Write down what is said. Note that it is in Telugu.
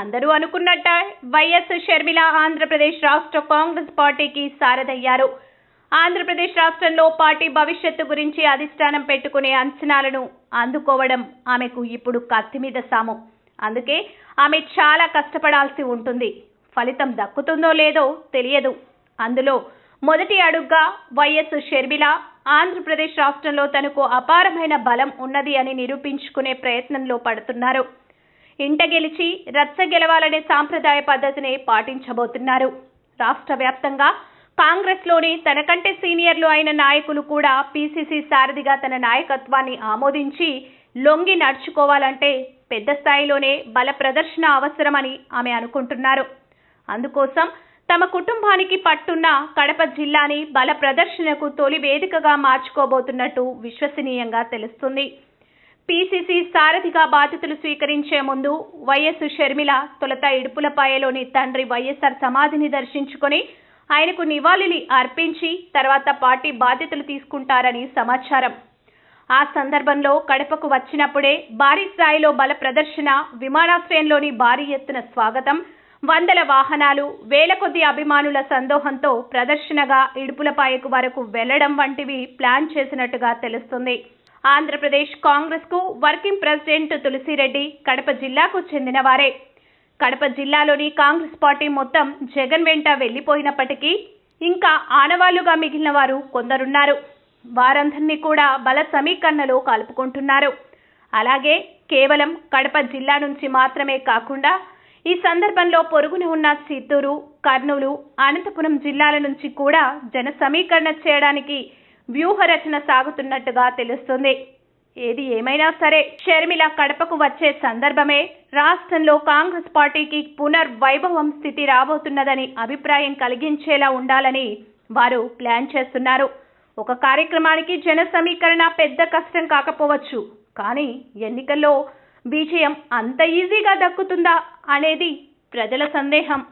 అందరూ అనుకున్నట్ట వైఎస్ షర్మిల ఆంధ్రప్రదేశ్ రాష్ట్ర కాంగ్రెస్ పార్టీకి సారథయ్యారు. ఆంధ్రప్రదేశ్ రాష్ట్రంలో పార్టీ భవిష్యత్తు గురించి అధిష్టానం పెట్టుకునే అంచనాలను అందుకోవడం ఆమెకు ఇప్పుడు కత్తి మీద సాము. అందుకే ఆమె చాలా కష్టపడాల్సి ఉంటుంది. ఫలితం దక్కుతుందో లేదో తెలియదు. అందులో మొదటి అడుగ్గా వైఎస్ షర్మిల ఆంధ్రప్రదేశ్ రాష్ట్రంలో తనకు అపారమైన బలం ఉన్నది అని నిరూపించుకునే ప్రయత్నంలో పడుతున్నారు. ఇంట గెలిచి రచ్చ గెలవాలనే సాంప్రదాయ పద్ధతిని పాటించబోతున్నారు. రాష్ట్ర వ్యాప్తంగా కాంగ్రెస్లోని తనకంటే సీనియర్లు అయిన నాయకులు కూడా పీసీసీ సారథిగా తన నాయకత్వాన్ని ఆమోదించి లొంగి నడుచుకోవాలంటే పెద్ద స్థాయిలోనే బల ప్రదర్శన అవసరమని ఆమె అనుకుంటున్నారు. అందుకోసం తమ కుటుంబానికి పట్టున్న కడప జిల్లాని బల ప్రదర్శనకు తొలి వేదికగా మార్చుకోబోతున్నట్టు విశ్వసనీయంగా తెలుస్తుంది. పీసీసీ సారథిగా బాధ్యతలు స్వీకరించే ముందు వైఎస్ షర్మిల తొలుత ఇడుపులపాయలోని తండ్రి వైఎస్ఆర్ సమాధిని దర్శించుకొని ఆయనకు నివాళులు అర్పించి తర్వాత పార్టీ బాధ్యతలు తీసుకుంటారని సమాచారం. ఆ సందర్భంలో కడపకు వచ్చినప్పుడే భారీ స్థాయిలో బల ప్రదర్శన విమానాశ్రయంలోని భారీ ఎత్తున స్వాగతం వందల వాహనాలు వేల కొద్ది అభిమానుల సందోహంతో ప్రదర్శనగా ఇడుపులపాయకు వరకు వెళ్ళడం వంటివి ప్లాన్ చేసినట్టుగా తెలుస్తుంది. ఆంధ్రప్రదేశ్ కాంగ్రెస్కు వర్కింగ్ ప్రెసిడెంట్ తులసిరెడ్డి కడప జిల్లాకు చెందినవారే. కడప జిల్లాలోని కాంగ్రెస్ పార్టీ మొత్తం జగన్ వెంట వెళ్ళిపోయినప్పటికీ ఇంకా ఆనవాళ్ళుగా మిగిలిన వారు కొందరున్నారు. వారందరినీ కూడా బల సమీకరణలో కలుపుకుంటున్నారు. అలాగే కేవలం కడప జిల్లా నుంచి మాత్రమే కాకుండా ఈ సందర్భంలో పొరుగున ఉన్న చిత్తూరు కర్నూలు అనంతపురం జిల్లాల నుంచి కూడా జన సమీకరణ చేయడానికి వ్యూహరచన సాగుతున్నట్టుగా తెలుస్తుంది. ఏది ఏమైనా సరే షర్మిల కడపకు వచ్చే సందర్భమే రాష్ట్రంలో కాంగ్రెస్ పార్టీకి పునర్వైభవం స్థితి రాబోతున్నదని అభిప్రాయం కలిగించేలా ఉండాలని వారు ప్లాన్ చేస్తున్నారు. ఒక కార్యక్రమానికి జన సమీకరణ పెద్ద కష్టం కాకపోవచ్చు కానీ ఎన్నికల్లో విజయం అంత ఈజీగా దక్కుతుందా అనేది ప్రజల సందేహం.